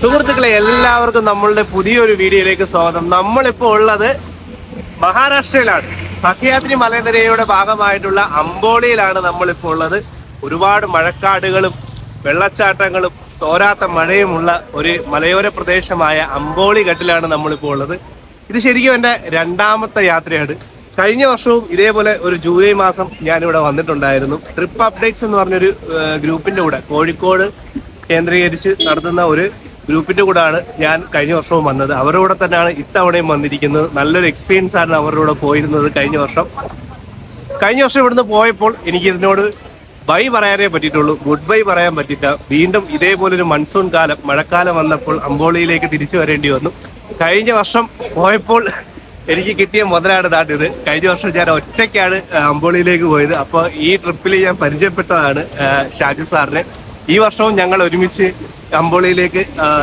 സുഹൃത്തുക്കളെ എല്ലാവർക്കും നമ്മളുടെ പുതിയൊരു വീഡിയോയിലേക്ക് സ്വാഗതം. നമ്മളിപ്പോൾ ഉള്ളത് മഹാരാഷ്ട്രയിലാണ്. സഹ്യാദ്രി മലനിരയുടെ ഭാഗമായിട്ടുള്ള അമ്പോളിയിലാണ് നമ്മളിപ്പോൾ ഉള്ളത്. ഒരുപാട് മഴക്കാടുകളും വെള്ളച്ചാട്ടങ്ങളും തോരാത്ത മഴയുമുള്ള ഒരു മലയോര പ്രദേശമായ അമ്പോളി ഘട്ടിലാണ് നമ്മളിപ്പോൾ ഉള്ളത്. ഇത് ശരിക്കും എന്റെ രണ്ടാമത്തെ യാത്രയാണ്. കഴിഞ്ഞ വർഷവും ഇതേപോലെ ഒരു ജൂലൈ മാസം ഞാൻ ഇവിടെ വന്നിട്ടുണ്ടായിരുന്നു. ട്രിപ്പ് അപ്ഡേറ്റ്സ് എന്ന് പറഞ്ഞൊരു ഗ്രൂപ്പിന്റെ കൂടെ കോഴിക്കോട് കേന്ദ്രീകരിച്ച് നടത്തുന്ന ഒരു ഗ്രൂപ്പിന്റെ കൂടെയാണ് ഞാൻ കഴിഞ്ഞ വർഷവും വന്നത്. അവരുടെ കൂടെ തന്നെയാണ് ഇത്തവണയും വന്നിരിക്കുന്നത്. നല്ലൊരു എക്സ്പീരിയൻസ് ആണ് അവരുടെ കൂടെ പോയിരുന്നത് കഴിഞ്ഞ വർഷം. കഴിഞ്ഞ വർഷം ഇവിടുന്ന് പോയപ്പോൾ എനിക്ക് ഇതിനോട് ബൈ പറയാനേ പറ്റിയിട്ടുള്ളൂ. ഗുഡ് ബൈ പറയാൻ പറ്റില്ല വീണ്ടും ഇതേപോലൊരു മൺസൂൺ കാലം മഴക്കാലം വന്നപ്പോൾ അമ്പോളിയിലേക്ക് തിരിച്ചു വരേണ്ടി വന്നു. കഴിഞ്ഞ വർഷം പോയപ്പോൾ എനിക്ക് കിട്ടിയ മുതലാണ് നാട്ടിത് കഴിഞ്ഞ വർഷം ഞാൻ ഒറ്റയ്ക്കാണ് അമ്പോളിയിലേക്ക് പോയത്. അപ്പോൾ ഈ ട്രിപ്പിൽ ഞാൻ പരിചയപ്പെട്ടതാണ് ഷാജി സാറിനെ. ഈ വർഷവും ഞങ്ങൾ ഒരുമിച്ച് അമ്പോളിയിലേക്ക്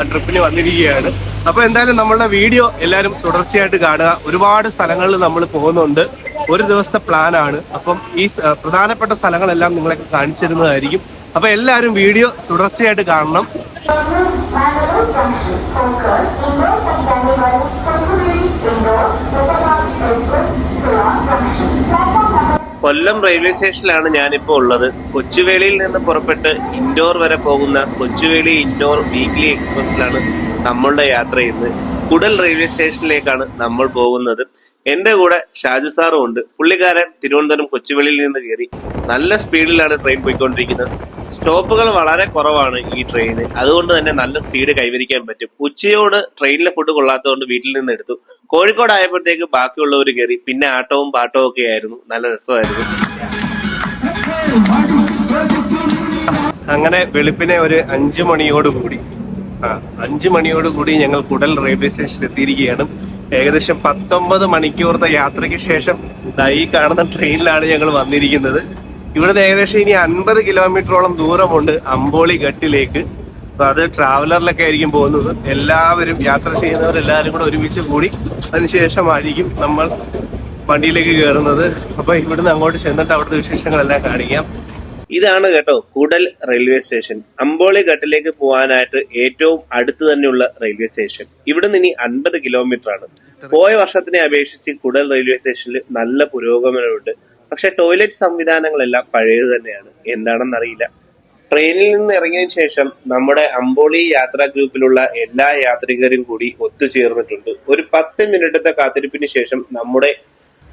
ട്രിപ്പിന് വന്നിരിക്കുകയാണ്. അപ്പൊ എന്തായാലും നമ്മളുടെ വീഡിയോ എല്ലാവരും തുടർച്ചയായിട്ട് കാണുക. ഒരുപാട് സ്ഥലങ്ങളിൽ നമ്മൾ പോകുന്നുണ്ട്. ഒരു ദിവസത്തെ പ്ലാൻ ആണ്. അപ്പം ഈ പ്രധാനപ്പെട്ട സ്ഥലങ്ങളെല്ലാം നിങ്ങളൊക്കെ കാണിച്ചു തരുന്നതായിരിക്കും. അപ്പൊ എല്ലാവരും വീഡിയോ തുടർച്ചയായിട്ട് കാണണം. കൊല്ലം റെയിൽവേ സ്റ്റേഷനിലാണ് ഞാനിപ്പോൾ ഉള്ളത്. കൊച്ചുവേളിയിൽ നിന്ന് പുറപ്പെട്ട് ഇൻഡോർ വരെ പോകുന്ന കൊച്ചുവേളി ഇൻഡോർ വീക്ക്ലി എക്സ്പ്രസിലാണ് നമ്മളുടെ യാത്ര ചെയ്യുന്നത്. കുടൽ റെയിൽവേ സ്റ്റേഷനിലേക്കാണ് നമ്മൾ പോകുന്നത്. എന്റെ കൂടെ ഷാജു സാറും ഉണ്ട്. പുള്ളിക്കാരൻ തിരുവനന്തപുരം കൊച്ചുവേളിയിൽ നിന്ന് കയറി നല്ല സ്പീഡിലാണ് ട്രെയിൻ പോയിക്കൊണ്ടിരിക്കുന്നത്. സ്റ്റോപ്പുകൾ വളരെ കുറവാണ് ഈ ട്രെയിന് അതുകൊണ്ട് തന്നെ നല്ല സ്പീഡ് കൈവരിക്കാൻ പറ്റും. ഉച്ചയോട് ട്രെയിനിലെ ഫുഡ് കൊള്ളാത്തതുകൊണ്ട് വീട്ടിൽ നിന്ന് എടുത്തു. കോഴിക്കോട് ആയപ്പോഴത്തേക്ക് ബാക്കിയുള്ളവർ കയറി പിന്നെ ആട്ടവും പാട്ടവും ഒക്കെ ആയിരുന്നു. നല്ല രസമായിരുന്നു. അങ്ങനെ വെളുപ്പിനെ ഒരു അഞ്ചു മണിയോട് കൂടി ആ അഞ്ചു മണിയോട് കൂടി ഞങ്ങൾ കുടൽ റെയിൽവേ സ്റ്റേഷനിൽ എത്തിയിരിക്കുകയാണ്. ഏകദേശം പത്തൊമ്പത് മണിക്കൂറത്തെ യാത്രയ്ക്ക് ശേഷം ഈ കാണുന്ന ട്രെയിനിലാണ് ഞങ്ങൾ വന്നിരിക്കുന്നത്. ഇവിടുന്ന് ഏകദേശം ഇനി അൻപത് കിലോമീറ്ററോളം ദൂരമുണ്ട് അമ്പോളി ഘട്ടിലേക്ക്. അപ്പൊ അത് ട്രാവലറിലൊക്കെ ആയിരിക്കും പോകുന്നത്. എല്ലാവരും യാത്ര ചെയ്യുന്നവരെല്ലാവരും കൂടെ ഒരുമിച്ച് കൂടി അതിനുശേഷമായിരിക്കും നമ്മൾ വണ്ടിയിലേക്ക് കയറുന്നത്. അപ്പൊ ഇവിടുന്ന് അങ്ങോട്ട് ചെന്നിട്ട് അവിടുത്തെ വിശേഷങ്ങളെല്ലാം കാണിക്കാം. ഇതാണ് കേട്ടോ കുടൽ റെയിൽവേ സ്റ്റേഷൻ. അമ്പോളി ഘട്ടിലേക്ക് പോകാനായിട്ട് ഏറ്റവും അടുത്ത് തന്നെയുള്ള റെയിൽവേ സ്റ്റേഷൻ. ഇവിടുന്ന് ഇനി അൻപത് കിലോമീറ്റർ ആണ് പോയ വർഷത്തിനെ അപേക്ഷിച്ച് കുടൽ റെയിൽവേ സ്റ്റേഷനിൽ നല്ല പുരോഗമനമുണ്ട്. പക്ഷെ ടോയ്ലറ്റ് സംവിധാനങ്ങളെല്ലാം പഴയത് തന്നെയാണ്. എന്താണെന്നറിയില്ല. ട്രെയിനിൽ നിന്ന് ഇറങ്ങിയതിനു ശേഷം നമ്മുടെ അമ്പോളി യാത്രാ ഗ്രൂപ്പിലുള്ള എല്ലാ യാത്രികരും കൂടി ഒത്തുചേർന്നിട്ടുണ്ട്. ഒരു പത്ത് മിനിറ്റത്തെ കാത്തിരിപ്പിന് ശേഷം നമ്മുടെ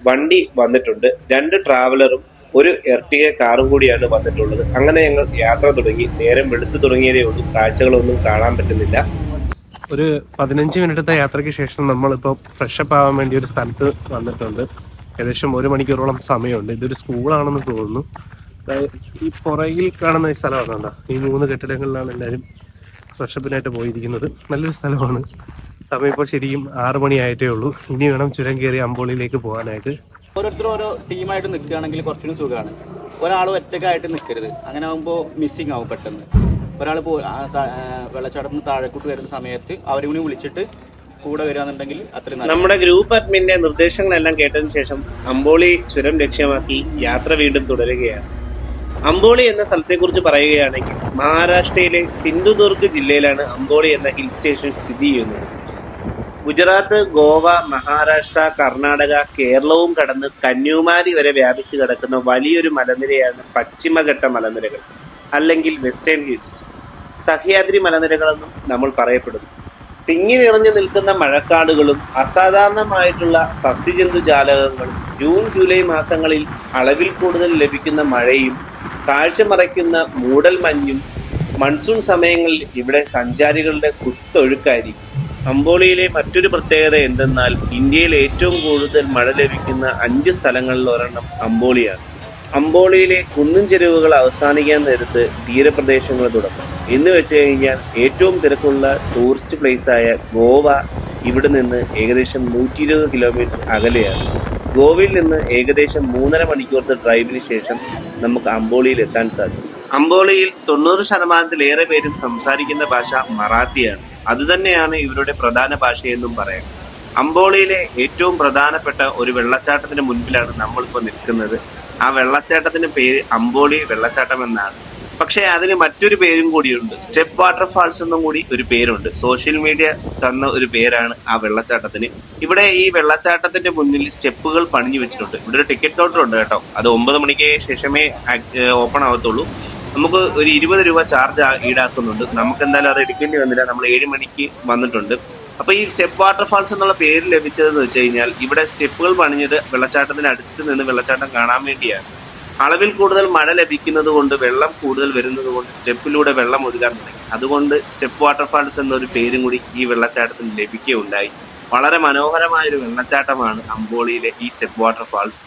വണ്ടി വന്നിട്ടുണ്ട്. രണ്ട് ട്രാവലറും ഒരു എർട്ടിക കാറും കൂടിയാണ് വന്നിട്ടുള്ളത്. അങ്ങനെ ഞങ്ങൾ യാത്ര തുടങ്ങി. നേരം വെളുത്തു തുടങ്ങിയതേ ഉള്ളൂ. കാഴ്ചകളൊന്നും കാണാൻ പറ്റുന്നില്ല. ഒരു പതിനഞ്ച് മിനിറ്റത്തെ യാത്രയ്ക്ക് ശേഷം നമ്മളിപ്പോൾ ഫ്രഷപ്പ് ആവാൻ വേണ്ടി ഒരു സ്ഥലത്ത് വന്നിട്ടുണ്ട്. ഏകദേശം ഒരു മണിക്കൂറോളം സമയമുണ്ട്. ഇതൊരു സ്കൂളാണെന്ന് തോന്നുന്നു. ഈ പുറകിൽ കാണുന്ന ഈ സ്ഥലമാണ് കണ്ടോ? ഈ മൂന്ന് കെട്ടിടങ്ങളിലാണ് എല്ലാവരും ഫ്രഷപ്പിനായിട്ട് പോയിരിക്കുന്നത്. നല്ലൊരു സ്ഥലമാണ്. സമയം ഇപ്പോൾ ശരിക്കും ആറ് മണിയായിട്ടേ ഉള്ളൂ. ഇനി വേണം ചുരം കയറി അമ്പോളിയിലേക്ക് പോകാനായിട്ട്. ഓരോരുത്തരും ഓരോ ടീമായിട്ട് നിൽക്കുകയാണെങ്കിൽ കുറച്ചും സുഖമാണ്. ഒരാൾ ഒറ്റക്കായിട്ട് നിൽക്കരുത്. അങ്ങനെ ആകുമ്പോൾ മിസ്സിങ് ആവും പെട്ടെന്ന്. ഒരാൾ വെള്ളച്ചാട്ടത്തിന് താഴെക്കൂട്ട് വരുന്ന സമയത്ത് അവരെ കൂടി വിളിച്ചിട്ട് കൂടെ വരികയാണെന്നുണ്ടെങ്കിൽ അത്രയും നമ്മുടെ ഗ്രൂപ്പ് അഡ്മിന്റെ നിർദ്ദേശങ്ങളെല്ലാം കേട്ടതിന് ശേഷം അമ്പോളി ചുരം ലക്ഷ്യമാക്കി യാത്ര വീണ്ടും തുടരുകയാണ്. അമ്പോളി എന്ന സ്ഥലത്തെക്കുറിച്ച് പറയുകയാണെങ്കിൽ മഹാരാഷ്ട്രയിലെ സിന്ധുദുർഗ് ജില്ലയിലാണ് അമ്പോളി എന്ന ഹിൽ സ്റ്റേഷൻ സ്ഥിതി ചെയ്യുന്നത്. ഗുജറാത്ത് ഗോവ മഹാരാഷ്ട്ര കർണാടക കേരളവും കടന്ന് കന്യാകുമാരി വരെ വ്യാപിച്ചു കിടക്കുന്ന വലിയൊരു മലനിരയാണ് പശ്ചിമഘട്ട മലനിരകൾ അല്ലെങ്കിൽ വെസ്റ്റേൺ ഹിൽസ്. സഹ്യാദ്രി മലനിരകളെന്നും നമ്മൾ പറയപ്പെടുന്നു. തിങ്ങി നിറഞ്ഞു നിൽക്കുന്ന മഴക്കാടുകളും അസാധാരണമായിട്ടുള്ള സസ്യജന്തുജാലകങ്ങളും ജൂൺ ജൂലൈ മാസങ്ങളിൽ അളവിൽ കൂടുതൽ ലഭിക്കുന്ന മഴയും കാഴ്ച മറയ്ക്കുന്ന മൂടൽ മഞ്ഞും മൺസൂൺ സമയങ്ങളിൽ ഇവിടെ സഞ്ചാരികളുടെ കുത്തൊഴുക്കായിരിക്കും. അമ്പോളിയിലെ മറ്റൊരു പ്രത്യേകത എന്തെന്നാൽ ഇന്ത്യയിൽ ഏറ്റവും കൂടുതൽ മഴ ലഭിക്കുന്ന അഞ്ച് സ്ഥലങ്ങളിൽ ഒരെണ്ണം അമ്പോളിയാണ് അമ്പോളിയിലെ കുന്നും ചെരുവുകൾ അവസാനിക്കാൻ നേരത്ത് തീരപ്രദേശങ്ങൾ തുടങ്ങും. എന്ന് വെച്ച് കഴിഞ്ഞാൽ ഏറ്റവും തിരക്കുള്ള ടൂറിസ്റ്റ് പ്ലേസായ ഗോവ ഇവിടെ നിന്ന് ഏകദേശം നൂറ്റി ഇരുപത് കിലോമീറ്റർ അകലെയാണ്. ഗോവയിൽ നിന്ന് ഏകദേശം മൂന്നര മണിക്കൂറത്തെ ഡ്രൈവിന് ശേഷം നമുക്ക് അംബോളിയിൽ എത്താൻ സാധിക്കും. അമ്പോളിയിൽ തൊണ്ണൂറ് ശതമാനത്തിലേറെ പേരും സംസാരിക്കുന്ന ഭാഷ മറാത്തിയാണ്. അതുതന്നെയാണ് ഇവരുടെ പ്രധാന ഭാഷയെന്നും പറയാം. അംബോളിയിലെ ഏറ്റവും പ്രധാനപ്പെട്ട ഒരു വെള്ളച്ചാട്ടത്തിന് മുൻപിലാണ് നമ്മളിപ്പോൾ നിൽക്കുന്നത്. ആ വെള്ളച്ചാട്ടത്തിന്റെ പേര് അംബോളി വെള്ളച്ചാട്ടം എന്നാണ്. പക്ഷേ അതിന് മറ്റൊരു പേരും കൂടിയുണ്ട്. സ്റ്റെപ്പ് വാട്ടർഫാൾസ് എന്നും കൂടി ഒരു പേരുണ്ട്. സോഷ്യൽ മീഡിയ തന്ന ഒരു പേരാണ് ആ വെള്ളച്ചാട്ടത്തിന്. ഇവിടെ ഈ വെള്ളച്ചാട്ടത്തിന്റെ മുന്നിൽ സ്റ്റെപ്പുകൾ പണിഞ്ഞു വെച്ചിട്ടുണ്ട്. ഇവിടെ ഒരു ടിക്കറ്റ് കൗണ്ടർ ഉണ്ട് കേട്ടോ. അത് ഒമ്പത് മണിക്ക് ശേഷമേ ഓപ്പൺ ആവത്തുള്ളൂ. നമുക്ക് ഒരു ഇരുപത് രൂപ ചാർജ് ഈടാക്കുന്നുണ്ട്. നമുക്ക് എന്തായാലും അത് എടുക്കേണ്ടി വന്നില്ല. നമ്മൾ ഏഴ് മണിക്ക് വന്നിട്ടുണ്ട്. അപ്പൊ ഈ സ്റ്റെപ്പ് വാട്ടർഫാൾസ് എന്നുള്ള പേര് ലഭിച്ചതെന്ന് വെച്ച് കഴിഞ്ഞാൽ ഇവിടെ സ്റ്റെപ്പുകൾ പണിഞ്ഞത് വെള്ളച്ചാട്ടത്തിന് അടുത്ത് നിന്ന് വെള്ളച്ചാട്ടം കാണാൻ വേണ്ടിയാണ്. അളവിൽ കൂടുതൽ മഴ ലഭിക്കുന്നത് കൊണ്ട് വെള്ളം കൂടുതൽ വരുന്നത് കൊണ്ട് സ്റ്റെപ്പിലൂടെ വെള്ളം ഒഴുകാൻ തുടങ്ങി. അതുകൊണ്ട് സ്റ്റെപ്പ് വാട്ടർഫാൾസ് എന്നൊരു പേരും കൂടി ഈ വെള്ളച്ചാട്ടത്തിന് ലഭിക്കുകയുണ്ടായി. വളരെ മനോഹരമായ ഒരു വെള്ളച്ചാട്ടമാണ് അമ്പോളിയിലെ ഈ സ്റ്റെപ്പ് വാട്ടർഫാൾസ്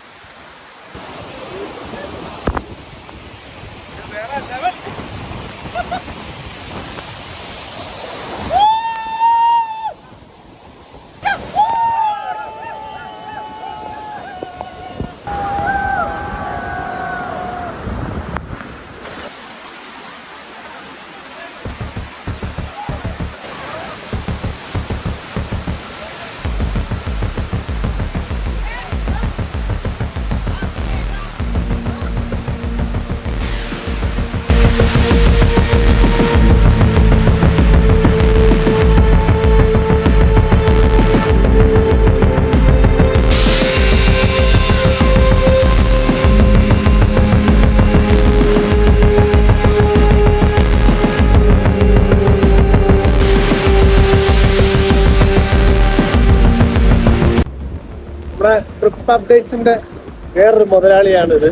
അപ്ഡേറ്റ്സിന്റെ വേറൊരു മുതലാളിയാണിത്.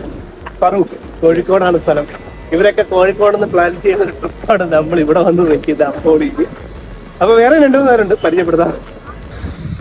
ഫറൂഖ്. കോഴിക്കോടാണ് സ്ഥലം. ഇവരൊക്കെ കോഴിക്കോട് നിന്ന് പ്ലാൻ ചെയ്യുന്ന ഒരു ട്രിപ്പാണ് നമ്മൾ ഇവിടെ വന്ന് നിൽക്കുന്നത് അമ്പോളി അപ്പൊ വേറെ രണ്ടു പേരുണ്ട് പരിചയപ്പെടുത്താം.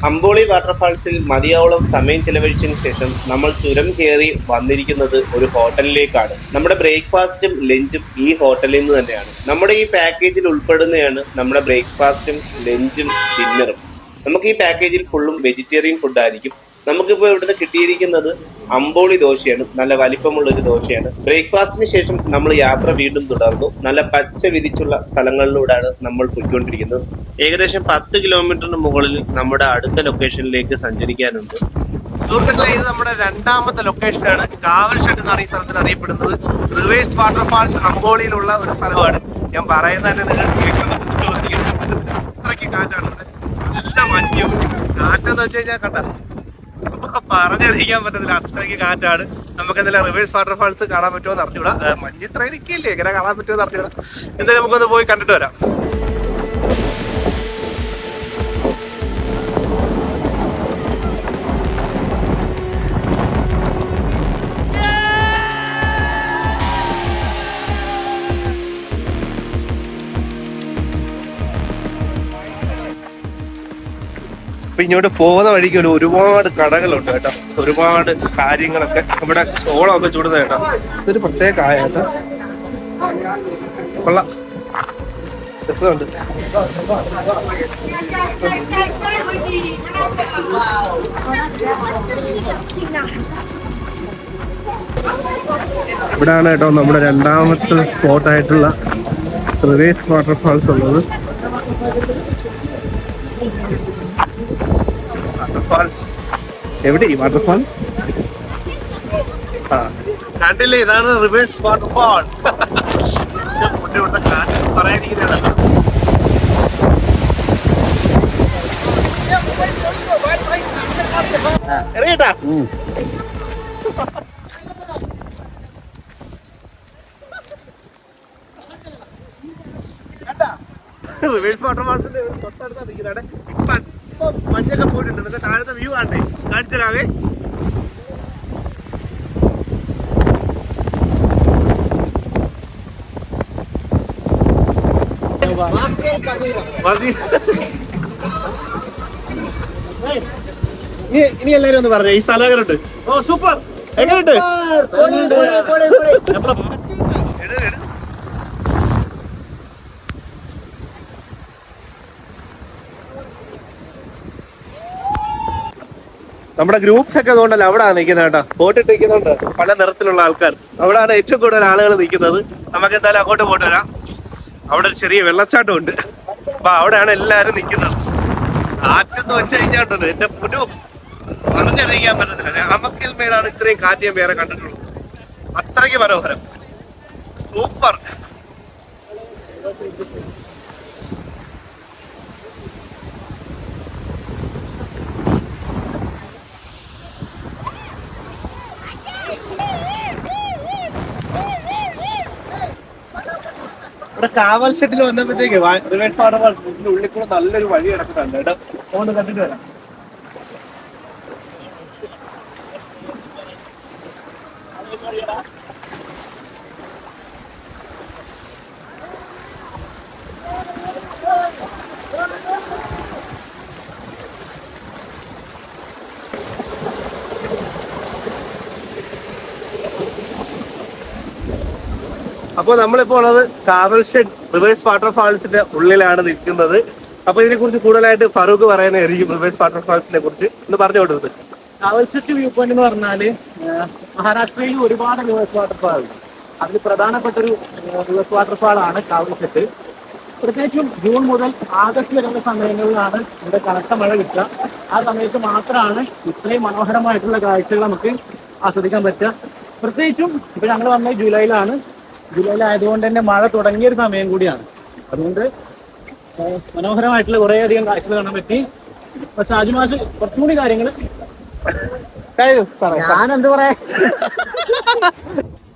അമ്പോളി വാട്ടർഫാൾസിൽ മതിയാവളം സമയം ചെലവഴിച്ചതിന് ശേഷം നമ്മൾ ചുരം കയറി വന്നിരിക്കുന്നത് ഒരു ഹോട്ടലിലേക്കാണ്. നമ്മുടെ ബ്രേക്ക്ഫാസ്റ്റും ലഞ്ചും ഈ ഹോട്ടലിൽ നിന്ന് തന്നെയാണ്. നമ്മുടെ ഈ പാക്കേജിൽ ഉൾപ്പെടുന്നതാണ് നമ്മുടെ ബ്രേക്ക്ഫാസ്റ്റും ലഞ്ചും ഡിന്നറും. നമുക്ക് ഈ പാക്കേജിൽ ഫുള്ളും വെജിറ്റേറിയൻ ഫുഡായിരിക്കും നമുക്കിപ്പോൾ ഇവിടുന്ന് കിട്ടിയിരിക്കുന്നത് അമ്പോളി ദോശയാണ്. നല്ല വലിപ്പമുള്ള ഒരു ദോശയാണ്. ബ്രേക്ക്ഫാസ്റ്റിന് ശേഷം നമ്മൾ യാത്ര വീണ്ടും തുടർന്നു. നല്ല പച്ച വിരിച്ചുള്ള സ്ഥലങ്ങളിലൂടെയാണ് നമ്മൾ പോയിക്കൊണ്ടിരിക്കുന്നത്. ഏകദേശം പത്ത് കിലോമീറ്ററിന് മുകളിൽ നമ്മുടെ അടുത്ത ലൊക്കേഷനിലേക്ക് സഞ്ചരിക്കാനുണ്ട്. സുഹൃത്തുക്കളെ ഇത് നമ്മുടെ രണ്ടാമത്തെ ലൊക്കേഷനാണ്. കാവൽഷെഡ് എന്നാണ് ഈ സ്ഥലത്തിന് അറിയപ്പെടുന്നത്. റിവേഴ്സ് വാട്ടർഫാൾസ് അമ്പോളിയിലുള്ള ഒരു സ്ഥലമാണ്. ഞാൻ പറയുന്നത് തന്നെ നിങ്ങൾ അത്രയ്ക്ക് കാറ്റാണ്. നല്ല മഞ്ഞും കാറ്റെന്ന് വെച്ച് കഴിഞ്ഞാൽ കണ്ട പറഞ്ഞറിയിക്കാൻ പറ്റത്തില്ല അത്രയ്ക്ക് കാറ്റാണ്. നമുക്ക് എന്തായാലും റിവേഴ്സ് വാട്ടർഫാൾസ് കാണാൻ പറ്റുമോ എന്ന് അറിഞ്ഞൂടാ ഏഹ് മഞ്ഞ് ഇത്ര നിൽക്കില്ലേ എങ്ങനെ കാണാൻ പറ്റുമോ എന്ന് അറിഞ്ഞൂടാ എന്തായാലും നമുക്കൊന്ന് പോയി കണ്ടിട്ട് വരാം. അപ്പൊ ഇങ്ങോട്ട് പോകുന്ന വഴിക്ക് ഒരു ഒരുപാട് കടകളുണ്ട് കേട്ടോ. ഒരുപാട് കാര്യങ്ങളൊക്കെ ഇവിടെ ചോളമൊക്കെ ചൂടുന്ന കേട്ടോ. ഇതൊരു പ്രത്യേക കായ കേട്ടോ. കൊള്ളാം. ഇവിടാണ് കേട്ടോ നമ്മുടെ രണ്ടാമത്തെ സ്പോട്ടായിട്ടുള്ള റിവേഴ്സ് വാട്ടർഫാൾസ് ഉള്ളത്. വാട്ടർഫാൾസ് എവിടെ? ഈ വാട്ടർഫാൾസ് ആ. കണ്ടില്ലേ? ഇതാണ് റിവേഴ്സ് വാട്ടർഫാൾ ഇവിടുത്തെ കാറ്റ് പറയാനിരിക്കുന്നതാണ് എറിയട്ടാ. റിവേഴ്സ് വാട്ടർഫാൾസിന്റെ തൊട്ടടുത്താ നിൽക്കുന്നതാണ്. ഇപ്പൊ ഇപ്പൊ മഞ്ഞൊക്കെ പോയിട്ടുണ്ട്. നിങ്ങൾക്ക് താഴത്തെ വ്യൂ കാണണ്ടേ? കാണിച്ചു തരാവേ. ഇനി എല്ലാരും ഒന്ന് പറഞ്ഞേ ഈ സ്ഥലം എങ്ങനെയുണ്ട്? ഓ സൂപ്പർ. എങ്ങനെയുണ്ട്? നമ്മുടെ ഗ്രൂപ്പ്സ് ഒക്കെ അതുകൊണ്ടല്ല അവിടെ നിൽക്കുന്നത് കേട്ടോ. ബോട്ടിട്ട് നിൽക്കുന്നുണ്ട് പല നിറത്തിലുള്ള ആൾക്കാർ. അവിടെയാണ് ഏറ്റവും കൂടുതൽ ആളുകൾ നിൽക്കുന്നത്. നമുക്ക് എന്തായാലും അങ്ങോട്ട് പോയിട്ട് വരാം. അവിടെ ഒരു ചെറിയ വെള്ളച്ചാട്ടം ഉണ്ട്. അപ്പൊ അവിടെയാണ് എല്ലാരും നിൽക്കുന്നത്. കാറ്റെന്ന് വെച്ച് കഴിഞ്ഞാൽ എന്റെ പുനു പറഞ്ഞറിയിക്കാൻ പറ്റത്തില്ല. അമക്കൽ മേലാണ് ഇത്രയും കാറ്റ് ഞാൻ വേറെ കണ്ടിട്ടുള്ളൂ അത്രയ്ക്ക് മനോഹരം. സൂപ്പർ. ഇവിടെ കാവൽ ഷെട്ടിൽ വന്നപ്പോഴത്തേക്ക് റിവേഴ്സ് വാട്ടർഫാൾസ് ഇതിന്റെ ഉള്ളിൽ കൂടെ നല്ലൊരു വഴി കിടക്കുന്നുണ്ട്. കേട്ടോ അതുകൊണ്ട് കണ്ടിട്ട് വരാം. അപ്പോൾ നമ്മളിപ്പോൾ ഉള്ളത് കാവൽ ഷെഡ് റിവേഴ്സ് വാട്ടർഫാൾസിന്റെ ഉള്ളിലാണ് നിൽക്കുന്നത്. അപ്പൊ ഇതിനെ കുറിച്ച് കൂടുതലായിട്ട് ഫറൂഖ് പറയുന്നതായിരിക്കും റിവേഴ്സ് വാട്ടർഫാൾസിനെ കുറിച്ച്. ഒന്ന് പറഞ്ഞു കൊടുത്തത് കാവൽ ഷെഡ് വ്യൂ പോയിന്റ് എന്ന് പറഞ്ഞാൽ ആ, മഹാരാഷ്ട്രയിൽ ഒരുപാട് റിവേഴ്സ് വാട്ടർഫാൾ അതിൽ പ്രധാനപ്പെട്ട ഒരു റിവേഴ്സ് വാട്ടർഫാൾ ആണ് കാവൽ ഷെഡ് പ്രത്യേകിച്ചും ജൂൺ മുതൽ ആഗസ്റ്റ് വരെയുള്ള സമയങ്ങളിലാണ് ഇവിടെ കനത്ത മഴ കിട്ടുക. ആ സമയത്ത് മാത്രമാണ് ഇത്രയും മനോഹരമായിട്ടുള്ള കാഴ്ചകൾ നമുക്ക് ആസ്വദിക്കാൻ പറ്റുക. പ്രത്യേകിച്ചും ഇപ്പൊ ഞങ്ങൾ വന്ന ജൂലൈയിലാണ്. ജൂലൈയിലായതുകൊണ്ട് തന്നെ മഴ തുടങ്ങിയ ഒരു സമയം കൂടിയാണ്. അതുകൊണ്ട് മനോഹരമായിട്ടുള്ള മനോഹരമായിട്ടുള്ള കുറേയധികം കാഴ്ചകൾ കാണാൻ പറ്റി. പക്ഷെ ആജുമാസ് കുറച്ചും കൂടി കാര്യങ്ങൾ ഞാനെന്ത് പറയാ?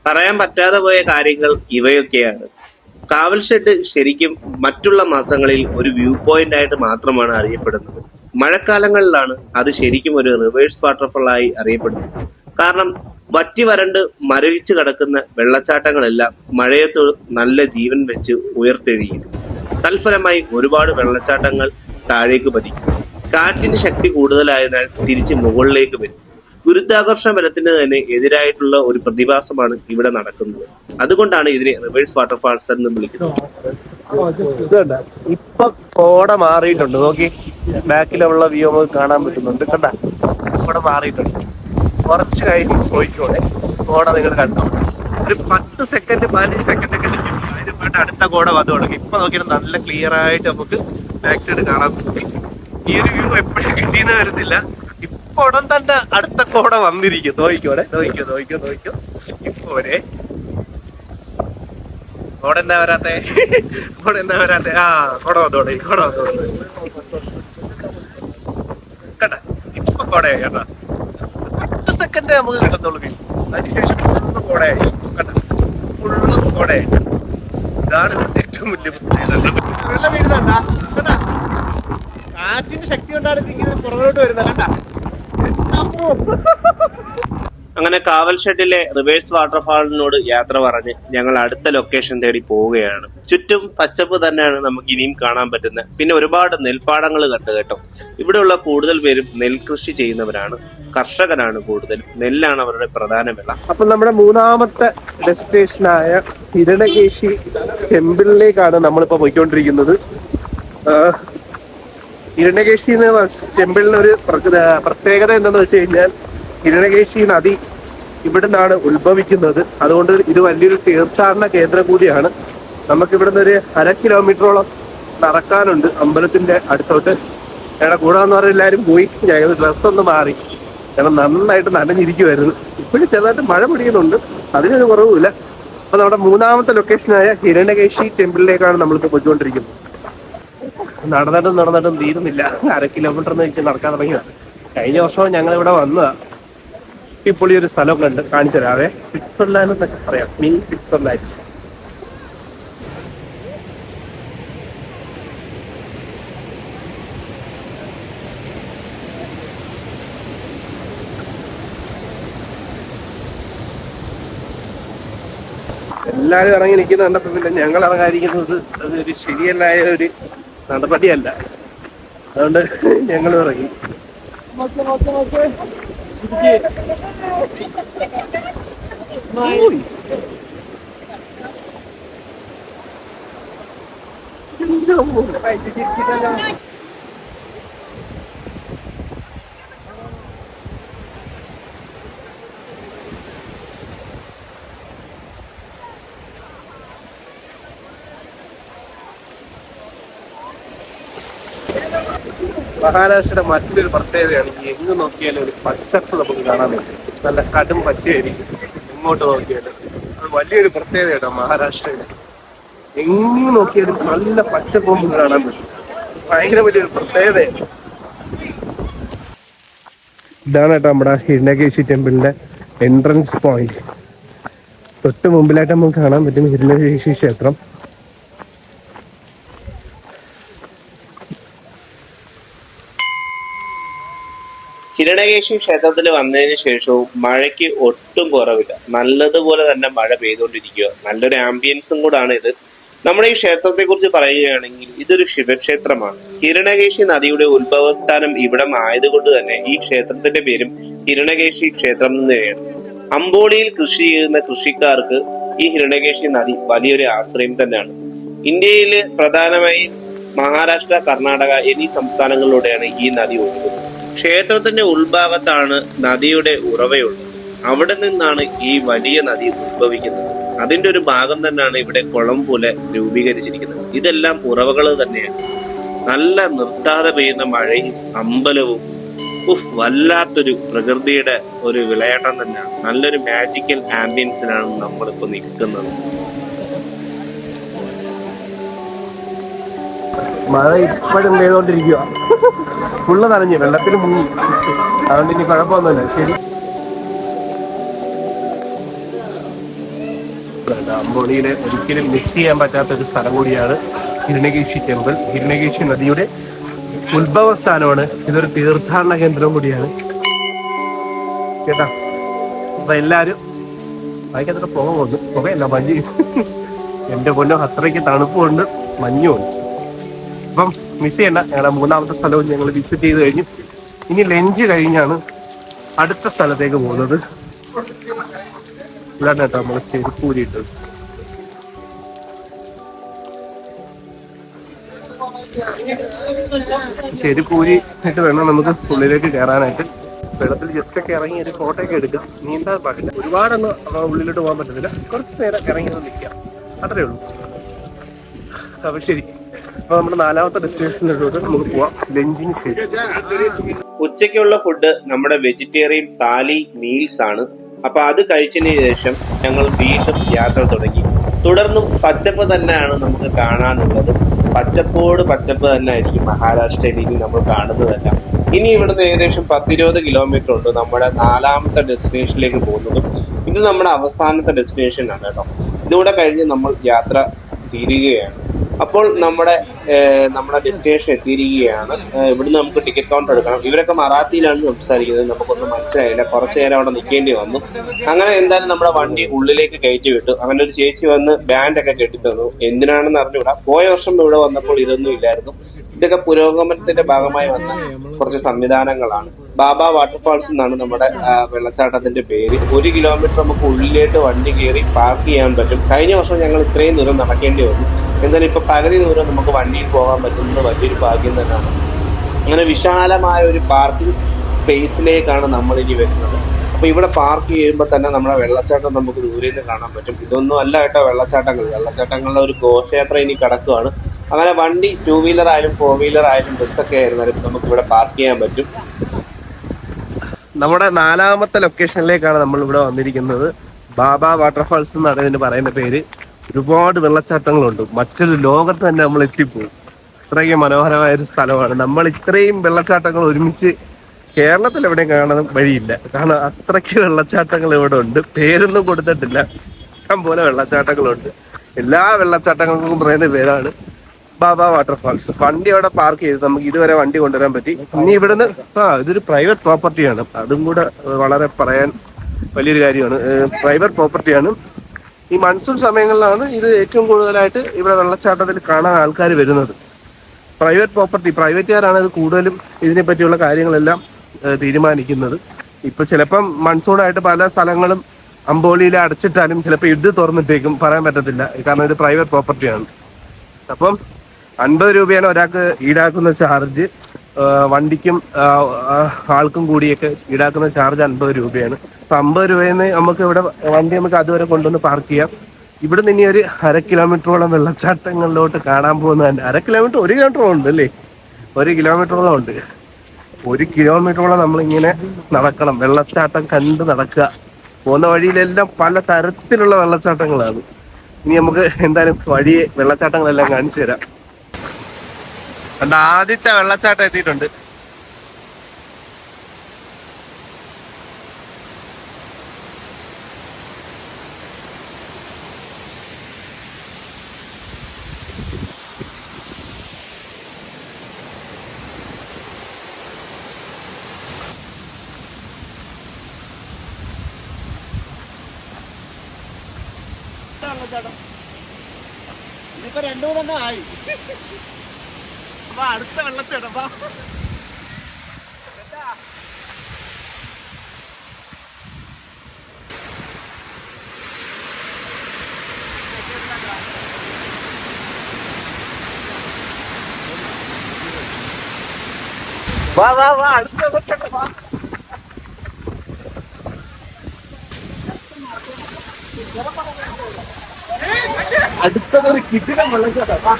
പറയാൻ പറ്റാതെ പോയ കാര്യങ്ങൾ ഇവയൊക്കെയാണ്. കാവൽ ഷെഡ് ശരിക്കും മറ്റുള്ള മാസങ്ങളിൽ ഒരു വ്യൂ പോയിന്റ് ആയിട്ട് മാത്രമാണ് അറിയപ്പെടുന്നത്. മഴക്കാലങ്ങളിലാണ് അത് ശരിക്കും ഒരു റിവേഴ്സ് വാട്ടർഫാൾ ആയി അറിയപ്പെടുന്നത്. കാരണം വറ്റി വരണ്ട് മരവിച്ചു കിടക്കുന്ന വെള്ളച്ചാട്ടങ്ങളെല്ലാം മഴയത്ത് നല്ല ജീവൻ വെച്ച് ഉയർത്തെഴുകിയിരുന്നു തൽഫലമായി ഒരുപാട് വെള്ളച്ചാട്ടങ്ങൾ താഴേക്ക് പതിക്കും. കാറ്റിന്റെ ശക്തി കൂടുതലായതിനാൽ തിരിച്ച് മുകളിലേക്ക് വരും. ഗുരുത്വാകർഷണ ബലത്തിന് തന്നെ എതിരായിട്ടുള്ള ഒരു പ്രതിഭാസമാണ് ഇവിടെ നടക്കുന്നത്. അതുകൊണ്ടാണ് ഇതിനെ റിവേഴ്സ് വാട്ടർഫാൾസ് എന്ന് വിളിക്കുന്നത്. ഇപ്പൊ കോട മാറിയിട്ടുണ്ട്. നോക്കി ബാക്കിലുള്ള വ്യൂ നമുക്ക് കാണാൻ പറ്റുന്നുണ്ട്. കണ്ട? കോട മാറിയിട്ടുണ്ട്. കുറച്ച് കഴിഞ്ഞ് പോയിക്കോളെ കോട നിങ്ങൾ കണ്ടോ? ഒരു പത്ത് സെക്കൻഡ് പതിനഞ്ച് സെക്കൻഡ് ഒക്കെ നിൽക്കും. അതിന് പോയിട്ട് അടുത്ത കോട വന്നു തുടങ്ങി. ഇപ്പൊ നോക്കിയാൽ നല്ല ക്ലിയർ ആയിട്ട് നമുക്ക് ബാക്ക് കാണാൻ പറ്റും. ഈ ഒരു വ്യൂ എപ്പോഴും കിട്ടിയെന്ന് വരുന്നില്ല. ഇപ്പൊ ഉടൻ തന്നെ അടുത്ത കോട വന്നിരിക്കും. നോയിക്കോടെ നോയിക്കോ നോയിക്കോ നോയിക്കോ ഇപ്പോരെ കോട എന്താ വരാത്തെ? കോട എന്താ വരാത്തെ? ആ കോട വന്നു തുടങ്ങി കോട വന്നു തുടങ്ങി. കേട്ടാ ഇപ്പൊ കോടയാ കേട്ടാ. സെക്കൻഡ് നമുക്ക് കിട്ടത്തുള്ളൂ. അതിനുശേഷം ഫുള്ള് കോടെ ഫുള്ള് കോടെ ഇതാണ് ഏറ്റവും വലിയ കാറ്റിന്റെ ശക്തി കൊണ്ടാണ് പുറകോട്ട് വരുന്നത്. കണ്ട? അങ്ങനെ കാവൽ ഷെഡിലെ റിവേഴ്സ് വാട്ടർഫാളിനോട് യാത്ര പറഞ്ഞ് ഞങ്ങൾ അടുത്ത ലൊക്കേഷൻ തേടി പോവുകയാണ്. ചുറ്റും പച്ചപ്പ് തന്നെയാണ് നമുക്ക് ഇനിയും കാണാൻ പറ്റുന്നത്. പിന്നെ ഒരുപാട് നെൽപ്പാടങ്ങൾ കണ്ടു കേട്ടോ. ഇവിടെയുള്ള കൂടുതൽ പേരും നെൽകൃഷി ചെയ്യുന്നവരാണ്. കർഷകരാണ് കൂടുതലും. നെല്ലാണ് അവരുടെ പ്രധാന വിള. അപ്പൊ നമ്മുടെ മൂന്നാമത്തെ ഡെസ്റ്റിനേഷനായ ഹിരണകേശി ടെമ്പിളിലേക്കാണ് നമ്മളിപ്പോ പോയിക്കൊണ്ടിരിക്കുന്നത്. ഹിരണകേശി എന്ന് ടെമ്പിളിന് ഒരു പ്രത്യേകത എന്തെന്ന് വെച്ച് കഴിഞ്ഞാൽ ഹിരണകേശി നദി ഇവിടുന്നാണ് ഉത്ഭവിക്കുന്നത്. അതുകൊണ്ട് ഇത് വലിയൊരു തീർത്ഥാടന കേന്ദ്രം കൂടിയാണ്. നമുക്ക് ഇവിടുന്ന് ഒരു അര കിലോമീറ്ററോളം നടക്കാനുണ്ട് അമ്പലത്തിന്റെ അടുത്തോട്ട്. ഞങ്ങളുടെ കൂടെ വന്നവർ എല്ലാവരും പോയി. ഞങ്ങൾ ഡ്രസ്സ് ഒന്ന് മാറി. കാരണം നന്നായിട്ട് നനഞ്ഞിരിക്കുമായിരുന്നു ഇപ്പോഴും ചെറുതായിട്ട് മഴ പിടിക്കുന്നുണ്ട് അതിനൊരു കുറവുമില്ല. അപ്പൊ നമ്മുടെ മൂന്നാമത്തെ ലൊക്കേഷനായ ഹിരണകേശി ടെമ്പിളിലേക്കാണ് നമ്മളിപ്പോ പോയിക്കൊണ്ടിരിക്കുന്നത്. നടന്നിട്ടും നടന്നിട്ടും തീരുന്നില്ല. അര കിലോമീറ്റർ എന്ന് വെച്ച് നടക്കാൻ തുടങ്ങിയതാണ് കഴിഞ്ഞ വർഷം ഞങ്ങൾ ഇവിടെ വന്നതാ. ഇപ്പോൾ ഈ ഒരു സ്ഥലങ്ങളുണ്ട്. കണ്ട് കാണിച്ചു തരാവേ സ്വിറ്റ്സർലാൻഡ് എന്നൊക്കെ പറയാം. Mini Switzerland. എല്ലാരും ഇറങ്ങി നിൽക്കുന്ന കണ്ടപ്പോ പിന്നെ ഞങ്ങൾ ഇറങ്ങാതിരിക്കുന്നത് അതൊരു ശരിയല്ലായ ഒരു നടപടിയല്ല. അതുകൊണ്ട് ഞങ്ങൾ ഇറങ്ങി. Porque. Mas. Ui. Não, mas tem que dar. മഹാരാഷ്ട്രയുടെ മറ്റൊരു പ്രത്യേകതയാണ് എങ്ങ് നോക്കിയാലും ഒരു പച്ചപ്പ് നമുക്ക് കാണാൻ പറ്റും. നല്ല കടും പച്ചയായിരിക്കും. ഇങ്ങോട്ട് നോക്കിയാലും. അത് വലിയൊരു പ്രത്യേകതയാണ് മഹാരാഷ്ട്രയിൽ എങ്ങ് നോക്കിയാലും നല്ല പച്ചപ്പ് നമുക്ക് കാണാൻ പറ്റും. ഭയങ്കര വലിയൊരു പ്രത്യേകതയാണ്. ഇതാണ് കേട്ടോ നമ്മുടെ ഹിരണകേശി ടെമ്പിളിന്റെ എൻട്രൻസ് പോയിന്റ് തൊട്ട് മുമ്പിലായിട്ട് നമുക്ക് കാണാൻ പറ്റും ഹിരണകേശി ക്ഷേത്രം. ഹിരണകേശി ക്ഷേത്രത്തിൽ വന്നതിന് ശേഷവും മഴയ്ക്ക് ഒട്ടും കുറവില്ല. നല്ലതുപോലെ തന്നെ മഴ പെയ്തുകൊണ്ടിരിക്കുക. നല്ലൊരു ആംബിയൻസും കൂടാണ് ഇത്. നമ്മുടെ ഈ ക്ഷേത്രത്തെ കുറിച്ച് പറയുകയാണെങ്കിൽ ഇതൊരു ശിവക്ഷേത്രമാണ്. ഹിരണകേശി നദിയുടെ ഉത്ഭവസ്ഥാനം ഇവിടം ആയതുകൊണ്ട് തന്നെ ഈ ക്ഷേത്രത്തിന്റെ പേരും ഹിരണകേശി ക്ഷേത്രം തന്നെയാണ്. അമ്പോളിയിൽ കൃഷി ചെയ്യുന്ന കൃഷിക്കാർക്ക് ഈ ഹിരണകേശി നദി വലിയൊരു ആശ്രയം തന്നെയാണ്. ഇന്ത്യയിൽ പ്രധാനമായും മഹാരാഷ്ട്ര കർണാടക എന്നീ സംസ്ഥാനങ്ങളിലൂടെയാണ് ഈ നദി ഒഴുകുന്നത്. ക്ഷേത്രത്തിന്റെ ഉൾഭാഗത്താണ് നദിയുടെ ഉറവയുള്ളത് അവിടെ നിന്നാണ് ഈ വലിയ നദി ഉത്ഭവിക്കുന്നത്. അതിന്റെ ഒരു ഭാഗം തന്നെയാണ് ഇവിടെ കുളം പോലെ രൂപീകരിച്ചിരിക്കുന്നത്. ഇതെല്ലാം ഉറവകൾ തന്നെയാണ്. നല്ല നിർത്താതെ പെയ്യുന്ന മഴയും അമ്പലവും ഉഫ് വല്ലാത്തൊരു പ്രകൃതിയുടെ ഒരു വിളയാട്ടം തന്നെയാണ്. നല്ലൊരു മാജിക്കൽ ആംബിയൻസിലാണ് നമ്മളിപ്പോ നിൽക്കുന്നത്. മഴ ഇപ്പോഴും പെയ്തോണ്ടിരിക്കുക ഫുള്ള് നനഞ്ഞു വെള്ളത്തിൽ മുങ്ങി. അതുകൊണ്ട് ഇനി കുഴപ്പമൊന്നുമില്ല. ശരി. അമ്പോളിയിലെ ഒരിക്കലും മിസ് ചെയ്യാൻ പറ്റാത്ത ഒരു സ്ഥലം കൂടിയാണ് ഹിരണകേശി ടെമ്പിൾ ഹിരണകേശി നദിയുടെ ഉത്ഭവ സ്ഥാനമാണ്. ഇതൊരു തീർത്ഥാടന കേന്ദ്രം കൂടിയാണ്. കേട്ടാ? അപ്പൊ എല്ലാരും വായിക്കാത്ത പുക പോകുന്നു പുകയല്ല മഞ്ഞ്. എന്റെ പൊന്നോ അത്രയ്ക്ക് തണുപ്പുണ്ട്. മഞ്ഞുമുണ്ട് അപ്പം മിസ് ചെയ്യണ്ട. ഞങ്ങളുടെ മൂന്നാമത്തെ സ്ഥലവും ഞങ്ങൾ വിസിറ്റ് ചെയ്ത് കഴിഞ്ഞു. ഇനി ലഞ്ച് കഴിഞ്ഞാണ് അടുത്ത സ്ഥലത്തേക്ക് പോകുന്നത്. ഇതാണ് കേട്ടോ നമ്മൾ ചെരുപ്പൂരി ഇട്ടത്. ചെരുപ്പൂരി ഇട്ട് വേണം നമുക്ക് ഉള്ളിലേക്ക് കയറാനായിട്ട് വെള്ളത്തിൽ ജസ്റ്റ് ഒക്കെ ഇറങ്ങി ഒരു ഫോട്ടോ ഒക്കെ എടുക്കാം നീന്താൻ പാടില്ല. ഒരുപാടൊന്നും ഉള്ളിലോട്ട് പോകാൻ പറ്റത്തില്ല. കുറച്ച് നേരം ഇറങ്ങി നിൽക്കാം. അത്രേ ഉള്ളൂ. അപ്പൊ ശരി. അപ്പൊ നമ്മുടെ നാലാമത്തെ ഡെസ്റ്റിനേഷനിലോട്ട് നമുക്ക് പോവാം. ലഞ്ചിങ് ശേഷം. ഉച്ചയ്ക്കുള്ള ഫുഡ് നമ്മുടെ വെജിറ്റേറിയൻ താലി മീൽസ് ആണ്. അപ്പൊ അത് കഴിച്ചതിന് ശേഷം ഞങ്ങൾ വീണ്ടും യാത്ര തുടങ്ങി. തുടർന്നും പച്ചപ്പ് തന്നെയാണ് നമുക്ക് കാണാനുള്ളത്. പച്ചപ്പോട് പച്ചപ്പ് തന്നെ ആയിരിക്കും മഹാരാഷ്ട്രയിൽ ഇനി നമ്മൾ കാണുന്നതല്ല. ഇനി ഇവിടുന്ന് ഏകദേശം പത്തിരുപത് കിലോമീറ്റർ ഉണ്ട് നമ്മുടെ നാലാമത്തെ ഡെസ്റ്റിനേഷനിലേക്ക് പോകുന്നതും. ഇത് നമ്മുടെ അവസാനത്തെ ഡെസ്റ്റിനേഷൻ ആണ് കേട്ടോ. ഇതുകൂടെ കഴിഞ്ഞ് നമ്മൾ യാത്ര തീരുകയാണ്. അപ്പോൾ നമ്മുടെ നമ്മുടെ ഡെസ്റ്റിനേഷൻ എത്തിയിരിക്കുകയാണ്. ഇവിടുന്ന് നമുക്ക് ടിക്കറ്റ് കൗണ്ടർ എടുക്കണം. ഇവരൊക്കെ മറാത്തിയിലാണ് സംസാരിക്കുന്നത്. നമുക്കൊന്നും മനസ്സിലായില്ല. കുറച്ചു നേരം അവിടെ നിൽക്കേണ്ടി വന്നു. അങ്ങനെ എന്തായാലും നമ്മുടെ വണ്ടി ഉള്ളിലേക്ക് കയറ്റി വിട്ടു. അങ്ങനെ ഒരു ചേച്ചി വന്ന് ബാൻഡൊക്കെ കെട്ടിത്തന്നു. എന്തിനാണെന്ന് അറിഞ്ഞുകൂടാ. പോയ വർഷം ഇവിടെ വന്നപ്പോൾ ഇതൊന്നും ഇല്ലായിരുന്നു. ഇതൊക്കെ പുരോഗമനത്തിന്റെ ഭാഗമായി വന്ന കുറച്ച് സംവിധാനങ്ങളാണ്. ബാബ വാട്ടർഫാൾസ് എന്നാണ് നമ്മുടെ വെള്ളച്ചാട്ടത്തിന്റെ പേര്. ഒരു കിലോമീറ്റർ നമുക്ക് ഉള്ളിലേക്ക് വണ്ടി കയറി പാർക്ക് ചെയ്യാൻ പറ്റും. കഴിഞ്ഞ വർഷം ഞങ്ങൾ ഇത്രയും ദൂരം നടക്കേണ്ടി വന്നു. എന്നാലും ഇപ്പൊ പകുതി ദൂരം നമുക്ക് വണ്ടിയിൽ പോകാൻ പറ്റുന്നത് വലിയൊരു ഭാഗ്യം തന്നെയാണ്. അങ്ങനെ വിശാലമായ ഒരു പാർക്കിംഗ് സ്പേസിലേക്കാണ് നമ്മൾ ഇനി വരുന്നത്. അപ്പൊ ഇവിടെ പാർക്ക് ചെയ്യുമ്പോൾ തന്നെ നമ്മുടെ വെള്ളച്ചാട്ടം നമുക്ക് ദൂരെ നിന്ന് കാണാൻ പറ്റും. ഇതൊന്നും അല്ല കേട്ടോ വെള്ളച്ചാട്ടങ്ങൾ. വെള്ളച്ചാട്ടങ്ങളുടെ ഒരു ഘോഷയാത്ര ഇനി കിടക്കുകയാണ് അങ്ങനെ വണ്ടി ടൂ വീലർ ആയാലും ഫോർ വീലർ ആയാലും ബസ്സൊക്കെ ആയിരുന്നാലും നമുക്ക് ഇവിടെ പാർക്ക് ചെയ്യാൻ പറ്റും. നമ്മുടെ നാലാമത്തെ ലൊക്കേഷനിലേക്കാണ് നമ്മൾ ഇവിടെ വന്നിരിക്കുന്നത്. ബാബ വാട്ടർഫാൾസ് എന്നാണ് ഇതിന് പറയുന്ന പേര്. ഒരുപാട് വെള്ളച്ചാട്ടങ്ങളുണ്ട്. മറ്റൊരു ലോകത്ത് തന്നെ നമ്മൾ എത്തിപ്പോകും അത്രയ്ക്ക് മനോഹരമായ ഒരു സ്ഥലമാണ്. നമ്മൾ ഇത്രയും വെള്ളച്ചാട്ടങ്ങൾ ഒരുമിച്ച് കേരളത്തിൽ എവിടെയും കാണാൻ വഴിയില്ല. കാരണം അത്രയ്ക്ക് വെള്ളച്ചാട്ടങ്ങൾ ഇവിടെ ഉണ്ട്. പേരൊന്നും കൊടുത്തിട്ടില്ല. ഇഷ്ടം പോലെ വെള്ളച്ചാട്ടങ്ങളുണ്ട്. എല്ലാ വെള്ളച്ചാട്ടങ്ങൾക്കും പറയുന്ന പേരാണ്. ബാബ വാട്ടർഫാൾസ്. വണ്ടി അവിടെ പാർക്ക് ചെയ്ത് നമുക്ക് ഇതുവരെ വണ്ടി കൊണ്ടുവരാൻ പറ്റി. ഇനി ഇവിടുന്ന് ആ ഇതൊരു പ്രൈവറ്റ് പ്രോപ്പർട്ടിയാണ് അതും കൂടെ വളരെ പറയാൻ വലിയൊരു കാര്യമാണ്. പ്രൈവറ്റ് പ്രോപ്പർട്ടിയാണ് ഈ മൺസൂൺ സമയങ്ങളിലാണ് ഇത് ഏറ്റവും കൂടുതലായിട്ട് ഇവിടെ വെള്ളച്ചാട്ടത്തിൽ കാണാൻ ആൾക്കാർ വരുന്നത്. പ്രൈവറ്റ് പ്രോപ്പർട്ടി പ്രൈവറ്റുകാരാണ് ഇത് കൂടുതലും ഇതിനെ പറ്റിയുള്ള കാര്യങ്ങളെല്ലാം തീരുമാനിക്കുന്നത്. ഇപ്പൊ ചിലപ്പം മൺസൂണായിട്ട് പല സ്ഥലങ്ങളും അമ്പോളിയിൽ അടച്ചിട്ടാലും ചിലപ്പോൾ ഇത് തുറന്നിട്ടേക്കും പറയാൻ പറ്റത്തില്ല. കാരണം ഇത് പ്രൈവറ്റ് പ്രോപ്പർട്ടിയാണ് അപ്പം അൻപത് രൂപയാണ് ഒരാൾക്ക് ഈടാക്കുന്ന ചാർജ് വണ്ടിക്കും ആൾക്കും കൂടിയൊക്കെ ഈടാക്കുന്ന ചാർജ് അൻപത് രൂപയാണ്. അപ്പൊ അമ്പത് രൂപയിൽ നിന്ന് നമുക്ക് ഇവിടെ വണ്ടി നമുക്ക് അതുവരെ കൊണ്ടുവന്ന് പാർക്ക് ചെയ്യാം. ഇവിടെ നിന്ന് ഒരു അര കിലോമീറ്ററോളം വെള്ളച്ചാട്ടങ്ങളിലോട്ട് കാണാൻ പോകുന്നതന്നെ അര കിലോമീറ്റർ ഒരു കിലോമീറ്റർ ഉണ്ട് അല്ലേ? ഒരു കിലോമീറ്ററോളം ഉണ്ട്. ഒരു കിലോമീറ്ററോളം നമ്മളിങ്ങനെ നടക്കണം. വെള്ളച്ചാട്ടം കണ്ട് നടക്കുക. പോകുന്ന വഴിയിലെല്ലാം പല തരത്തിലുള്ള വെള്ളച്ചാട്ടങ്ങളാണ്. ഇനി നമുക്ക് എന്തായാലും വഴിയെ വെള്ളച്ചാട്ടങ്ങളെല്ലാം കാണിച്ചു തരാം. കണ്ട ആദ്യത്തെ വെള്ളച്ചാട്ടം എത്തിയിട്ടുണ്ട്. ഇപ്പൊ രണ്ടു മൂന്നെണ്ണം ആയി. അപ്പൊ വാ. വാ വാ അടുത്ത വാ. അടുത്തതൊരു കിട്ടിടം വെള്ളച്ചാട്ടം.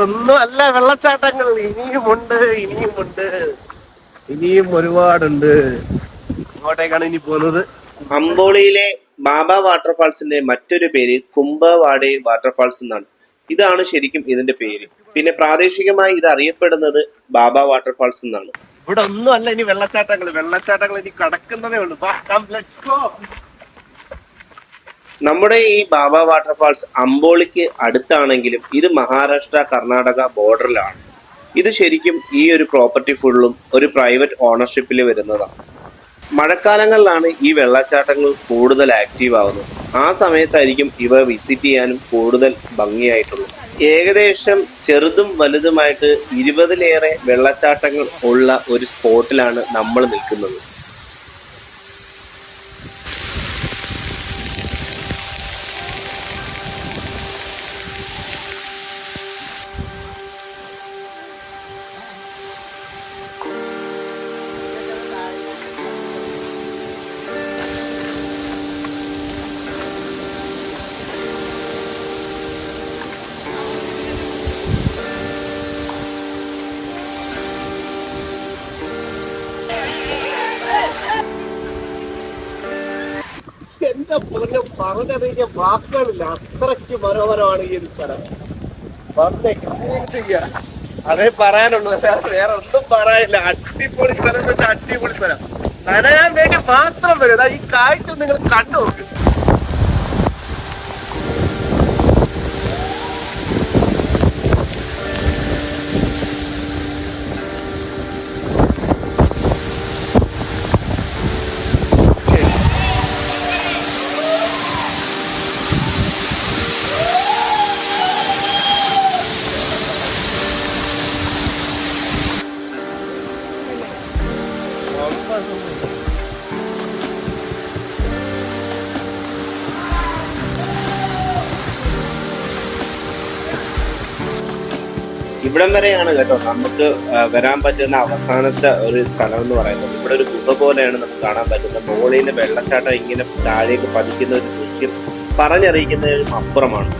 ഇതൊന്നും അല്ല വെള്ളച്ചാട്ടങ്ങൾ. ഇനിയുമുണ്ട് ഇനിയുമുണ്ട്. ഇനിയും ഒരുപാടുണ്ട്. ഇങ്ങോട്ടേക്കാണ് ഇനി പോകുന്നത്. അമ്പോളിയിലെ ബാബ വാട്ടർഫാൾസിന്റെ മറ്റൊരു പേര് കുംഭവാടി വാട്ടർഫാൾസ് എന്നാണ്. ഇതാണ് ശരിക്കും ഇതിന്റെ പേര്. പിന്നെ പ്രാദേശികമായി ഇത് അറിയപ്പെടുന്നത് ബാബ വാട്ടർഫാൾസ് എന്നാണ്. ഇവിടെ ഒന്നും അല്ല ഇനി വെള്ളച്ചാട്ടങ്ങൾ. വെള്ളച്ചാട്ടങ്ങൾ ഇനി കടക്കുന്നതേ ഉള്ളൂ. നമ്മുടെ ഈ ബാബ വാട്ടർഫാൾസ് അമ്പോളിക്ക് അടുത്താണെങ്കിലും ഇത് മഹാരാഷ്ട്ര കർണാടക ബോർഡറിലാണ്. ഇത് ശരിക്കും ഈ ഒരു പ്രോപ്പർട്ടി ഫുള്ളും ഒരു പ്രൈവറ്റ് ഓണർഷിപ്പിൽ വരുന്നതാണ്. മഴക്കാലങ്ങളിലാണ് ഈ വെള്ളച്ചാട്ടങ്ങൾ കൂടുതൽ ആക്റ്റീവ് ആവുന്നത്. ആ സമയത്തായിരിക്കും ഇവ വിസിറ്റ് ചെയ്യാനും കൂടുതൽ ഭംഗിയായിട്ടുള്ളത് ഏകദേശം ചെറുതും വലുതുമായിട്ട് ഇരുപതിലേറെ വെള്ളച്ചാട്ടങ്ങൾ ഉള്ള ഒരു സ്പോട്ടിലാണ് നമ്മൾ നിൽക്കുന്നത്. പറഞ്ഞറിയിക്കാൻ വാക്കുകളില്ല. അത്രയ്ക്ക് മനോഹരമാണ് ഈ ഒരു സ്ഥലം. വന്നേ ചെയ്യാ. അതേ പറയാനുള്ളൂ. വേറെ ഒന്നും പറയാനില്ല. അടിപൊളി സ്ഥലം വെച്ചാൽ അടിപൊളി സ്ഥലം. നനയാൻ വേണ്ടി മാത്രം വരും. ഈ കാഴ്ച നിങ്ങൾ കണ്ടു. ഇവിടം വരെയാണ് കേട്ടോ നമുക്ക് വരാൻ പറ്റുന്ന അവസാനത്തെ ഒരു സ്ഥലം എന്ന് പറയുന്നത്. ഇവിടെ ഒരു ഗുഹ പോലെയാണ് നമുക്ക് കാണാൻ പറ്റുന്നത്. മുകളിൽ നിന്ന് വെള്ളച്ചാട്ടം ഇങ്ങനെ താഴേക്ക് പതിക്കുന്ന ഒരു ദൃശ്യം പറഞ്ഞറിയിക്കുന്നതിനും അപ്പുറമാണ്.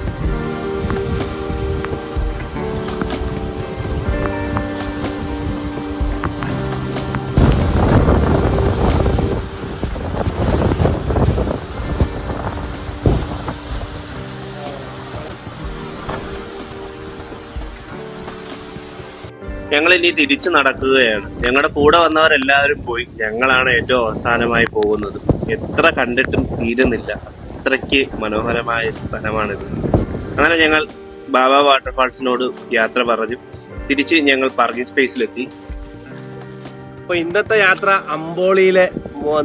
ഞങ്ങൾ ഇനി തിരിച്ചു നടക്കുകയാണ്. ഞങ്ങളുടെ കൂടെ വന്നവരെല്ലാവരും പോയി ഞങ്ങളാണ് ഏറ്റവും അവസാനമായി പോകുന്നത്. എത്ര കണ്ടിട്ടും തീരുന്നില്ല. അത്രയ്ക്ക് മനോഹരമായ സ്ഥലമാണിത്. അങ്ങനെ ഞങ്ങൾ ബാബ വാട്ടർഫാൾസിനോട് യാത്ര പറഞ്ഞു. തിരിച്ച് ഞങ്ങൾ പാർക്കിംഗ് സ്പേസിലെത്തി അപ്പൊ ഇന്നത്തെ യാത്ര അമ്പോളിയിലെ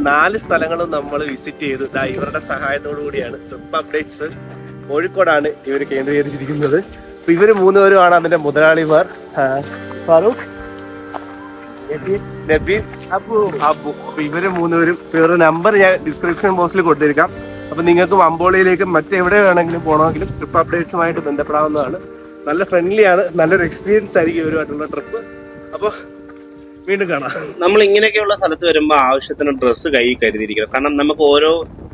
നാല് സ്ഥലങ്ങളും നമ്മൾ വിസിറ്റ് ചെയ്തു. ഇവരുടെ സഹായത്തോടു കൂടിയാണ് ട്രിപ്പ് അപ്ഡേറ്റ്സ് കോഴിക്കോടാണ് ഇവർ കേന്ദ്രീകരിച്ചിരിക്കുന്നത്. ഇവർ മൂന്നുപേരുമാണ് അതിന്റെ മുതലാളിമാർ. ഫാറൂഖ്? നബീൽ അബു. ഇവർ മൂന്നുപേരും ഇവരുടെ നമ്പർ ഞാൻ ഡിസ്ക്രിപ്ഷൻ ബോക്സിൽ കൊടുത്തിരിക്കാം. അപ്പൊ നിങ്ങൾക്ക് അമ്പോളിയിലേക്കും മറ്റെവിടെ വേണമെങ്കിലും പോകണമെങ്കിലും ട്രിപ്പ് അപ്ഡേറ്റ്സുമായിട്ട് ബന്ധപ്പെടാവുന്നതാണ്. നല്ല ഫ്രണ്ട്ലി ആണ്. നല്ലൊരു എക്സ്പീരിയൻസ് ആയിരിക്കും ഇവരുമായിട്ടുള്ള ട്രിപ്പ് അപ്പോൾ വീണ്ടും കാണാം. നമ്മൾ ഇങ്ങനെയൊക്കെയുള്ള സ്ഥലത്ത് വരുമ്പോൾ ആവശ്യത്തിന് ഡ്രസ്സ് കൈ കരുതിയിരിക്കണം. കാരണം നമുക്ക് ഓരോ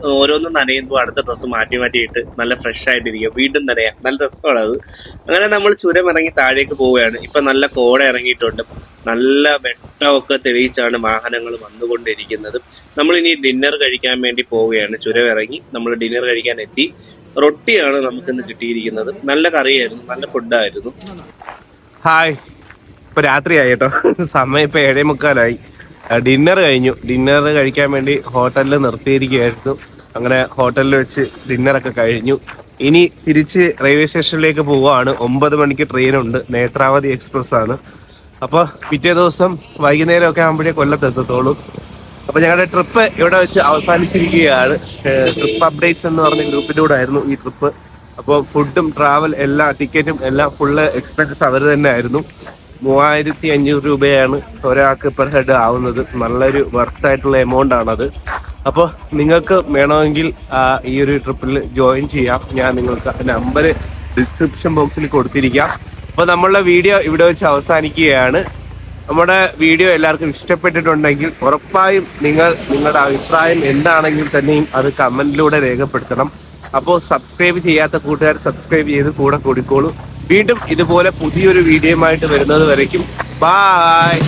ഓരോന്നും നനയുമ്പോൾ അടുത്ത ഡ്രസ്സ് മാറ്റി മാറ്റിയിട്ട് നല്ല ഫ്രഷ് ആയിട്ടിരിക്കുക. വീണ്ടും നനയാം. നല്ല രസമാണ് അത്. അങ്ങനെ നമ്മൾ ചുരം ഇറങ്ങി താഴേക്ക് പോവുകയാണ്. ഇപ്പൊ നല്ല കോട ഇറങ്ങിയിട്ടുണ്ട്. നല്ല വെട്ടമൊക്കെ തെളിയിച്ചാണ് വാഹനങ്ങൾ വന്നുകൊണ്ടിരിക്കുന്നത്. നമ്മൾ ഇനി ഡിന്നർ കഴിക്കാൻ വേണ്ടി പോവുകയാണ്. ചുരം ഇറങ്ങി നമ്മൾ ഡിന്നർ കഴിക്കാൻ എത്തി. റൊട്ടിയാണ് നമുക്കിന്ന് കിട്ടിയിരിക്കുന്നത്. നല്ല കറിയായിരുന്നു. നല്ല ഫുഡായിരുന്നു ഹായ് ഇപ്പൊ രാത്രിയായി കേട്ടോ. സമയം ഇപ്പൊ ഏഴേ മുക്കാലായി ഡിന്നർ കഴിഞ്ഞു. ഡിന്നർ കഴിക്കാൻ വേണ്ടി ഹോട്ടലിൽ നിർത്തിയിരിക്കുകയായിരുന്നു. അങ്ങനെ ഹോട്ടലിൽ വെച്ച് ഡിന്നറൊക്കെ കഴിഞ്ഞു. ഇനി തിരിച്ച് റെയിൽവേ സ്റ്റേഷനിലേക്ക് പോവുകയാണ്. ഒമ്പത് മണിക്ക് ട്രെയിനുണ്ട് നേത്രാവതി എക്സ്പ്രസ് ആണ്. അപ്പോൾ പിറ്റേ ദിവസം വൈകുന്നേരമൊക്കെ ആകുമ്പോഴേ കൊല്ലത്ത് എത്തത്തോളൂ അപ്പോൾ ഞങ്ങളുടെ ട്രിപ്പ് ഇവിടെ വെച്ച് അവസാനിച്ചിരിക്കുകയാണ്. ട്രിപ്പ് അപ്ഡേറ്റ്സ് എന്ന് പറഞ്ഞ ഗ്രൂപ്പിലൂടെ ആയിരുന്നു ഈ ട്രിപ്പ് അപ്പോൾ ഫുഡും ട്രാവൽ എല്ലാ ടിക്കറ്റും എല്ലാം ഫുള്ള് എക്സ്പെൻസസ് അവർ തന്നെ ആയിരുന്നു മൂവായിരത്തി അഞ്ഞൂറ് രൂപയാണ് ഒരാൾക്ക് പെർ ഹെഡ് ആവുന്നത്. നല്ലൊരു വർത്ത് ആയിട്ടുള്ള എമൗണ്ട് ആണത്. അപ്പോൾ നിങ്ങൾക്ക് വേണമെങ്കിൽ ഈ ഒരു ട്രിപ്പിൽ ജോയിൻ ചെയ്യാം. ഞാൻ നിങ്ങൾക്ക് നമ്പർ ഡിസ്ക്രിപ്ഷൻ ബോക്സിൽ കൊടുത്തിരിക്കാം. അപ്പോൾ നമ്മളുടെ വീഡിയോ ഇവിടെ വെച്ച് അവസാനിക്കുകയാണ്. നമ്മുടെ വീഡിയോ എല്ലാവർക്കും ഇഷ്ടപ്പെട്ടിട്ടുണ്ടെങ്കിൽ ഉറപ്പായും നിങ്ങൾ നിങ്ങളുടെ അഭിപ്രായം എന്താണെങ്കിൽ തന്നെയും അത് കമന്റിലൂടെ രേഖപ്പെടുത്തണം. അപ്പോൾ സബ്സ്ക്രൈബ് ചെയ്യാത്ത കൂട്ടുകാർ സബ്സ്ക്രൈബ് ചെയ്ത് കൂടെ കൂടിക്കോളൂ. വീണ്ടും ഇതുപോലെ പുതിയൊരു വീഡിയോയുമായിട്ട് വരുന്നത് വരയ്ക്കും. ബായ്